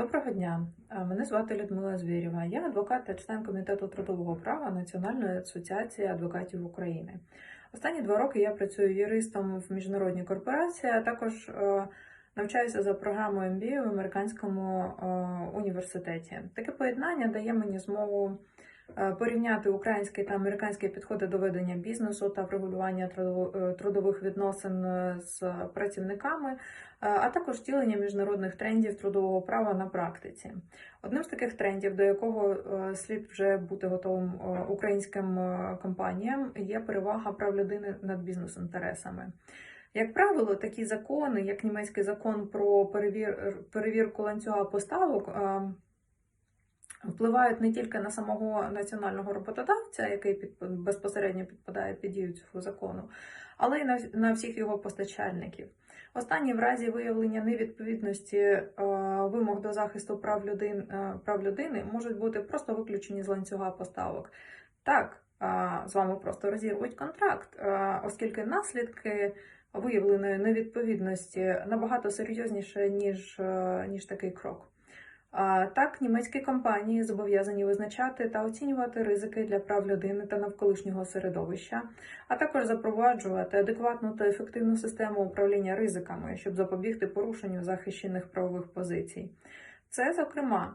Доброго дня, Е, мене звати Людмила Звірєва. Я адвокат та член комітету трудового права Національної асоціації адвокатів України. Останні два роки я працюю юристом в міжнародній корпорації, а також е, навчаюся за програмою MBA в американському е, університеті. Таке поєднання дає мені змогу порівняти українські та американські підходи до ведення бізнесу та врегулювання е, трудових відносин е, з працівниками, е, а також втілення міжнародних трендів трудового права на практиці. Одним з таких трендів, до якого е, слід вже бути готовим е, українським е, компаніям, є перевага прав людини над бізнес-інтересами. Як правило, такі закони, як німецький закон про перевір... перевірку ланцюга поставок, е, впливають не тільки на самого національного роботодавця, який під... безпосередньо підпадає під дію цього закону, але й на, на всіх його постачальників. Останні в разі виявлення невідповідності е, вимог до захисту прав, людин, е, прав людини можуть бути просто виключені з ланцюга поставок. Так, е, з вами просто розірвуть контракт, е, оскільки наслідки виявленої невідповідності набагато серйозніше, ніж, е, ніж такий крок. Так, німецькі компанії зобов'язані визначати та оцінювати ризики для прав людини та навколишнього середовища, а також запроваджувати адекватну та ефективну систему управління ризиками, щоб запобігти порушенню захищених правових позицій. Це, зокрема,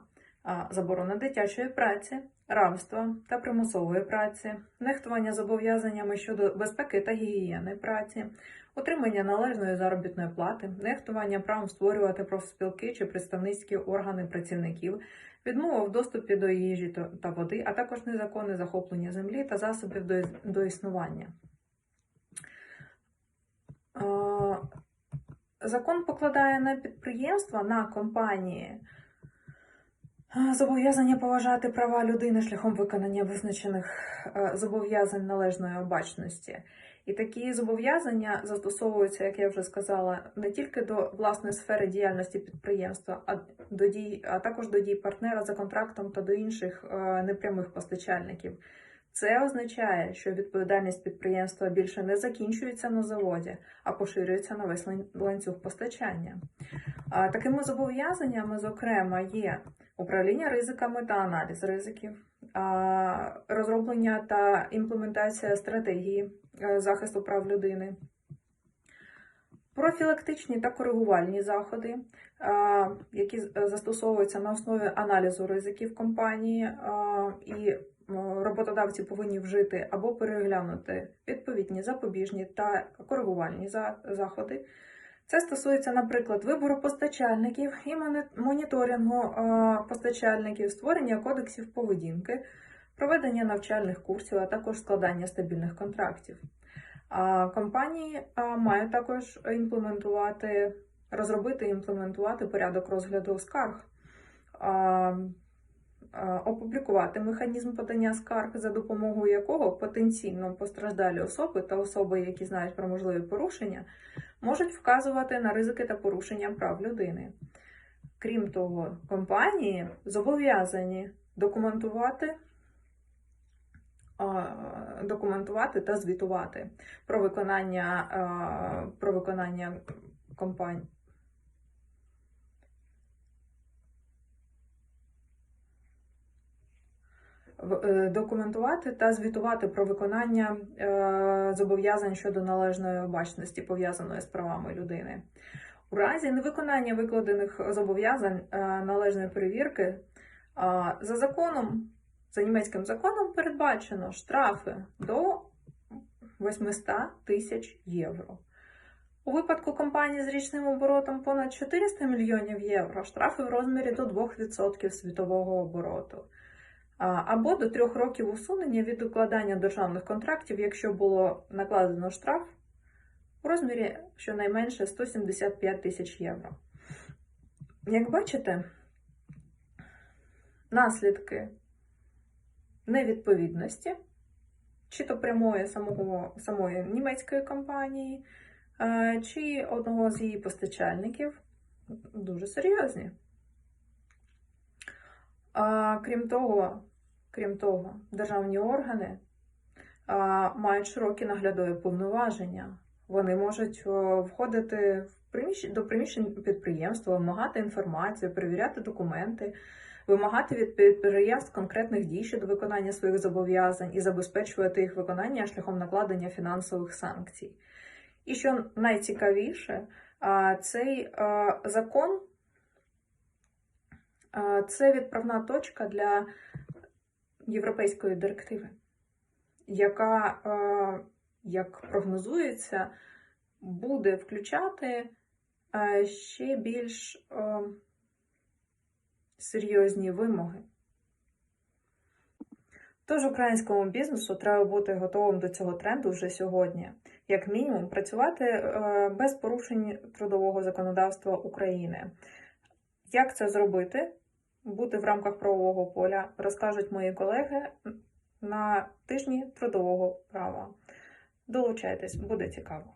заборона дитячої праці, рабства та примусової праці, нехтування зобов'язаннями щодо безпеки та гігієни праці, отримання належної заробітної плати, нехтування правом створювати профспілки чи представницькі органи працівників, відмова в доступі до їжі та- води, а також незаконне захоплення землі та засобів до, існування. Е, Закон покладає на підприємства, на компанії зобов'язання поважати права людини шляхом виконання визначених е, зобов'язань належної обачності. І такі зобов'язання застосовуються, як я вже сказала, не тільки до власної сфери діяльності підприємства, а до дій, а також до дій партнера за контрактом та до інших е, непрямих постачальників. Це означає, що відповідальність підприємства більше не закінчується на заводі, а поширюється на весь ланцюг постачання. Такими зобов'язаннями, зокрема, є управління ризиками та аналіз ризиків, розроблення та імплементація стратегії е, захисту прав людини, профілактичні та коригувальні заходи, які застосовуються на основі аналізу ризиків компанії, і е, роботодавці повинні вжити або переглянути відповідні запобіжні та коригувальні заходи. Це стосується, наприклад, вибору постачальників і моніторингу постачальників, створення кодексів поведінки, проведення навчальних курсів, а також складання стабільних контрактів. Компанії мають також імплементувати, розробити і імплементувати порядок розгляду скарг, опублікувати механізм подання скарг, за допомогою якого потенційно постраждалі особи та особи, які знають про можливі порушення, можуть вказувати на ризики та порушення прав людини. Крім того, компанії зобов'язані документувати, документувати та звітувати про виконання, про виконання компаній. В- е, Документувати та звітувати про виконання е, зобов'язань щодо належної обачності, пов'язаної з правами людини. У разі невиконання викладених зобов'язань е, належної перевірки е, за законом, за німецьким законом передбачено штрафи до 800 тисяч євро. У випадку компанії з річним оборотом понад 400 мільйонів євро штрафи в розмірі до 2% світового обороту. Або до трьох років усунення від укладання державних контрактів, якщо було накладено штраф у розмірі щонайменше 175 тисяч євро. Як бачите, наслідки невідповідності, чи то прямої самого, самої німецької компанії, е, чи одного з її постачальників, дуже серйозні. А, крім того, крім того, державні органи а, мають широкі наглядові повноваження. Вони можуть входити в приміщ- до приміщень підприємства, вимагати інформацію, перевіряти документи, вимагати від підприємств конкретних дій щодо виконання своїх зобов'язань і забезпечувати їх виконання шляхом накладення фінансових санкцій. І що найцікавіше, цей закон це відправна точка для європейської директиви, яка, як прогнозується, буде включати ще більш серйозні вимоги. Тож українському бізнесу треба бути готовим до цього тренду вже сьогодні. Як мінімум, працювати без порушень трудового законодавства України. Як це зробити? Бути в рамках правового поля, розкажуть мої колеги на тижні трудового права. Долучайтесь, буде цікаво.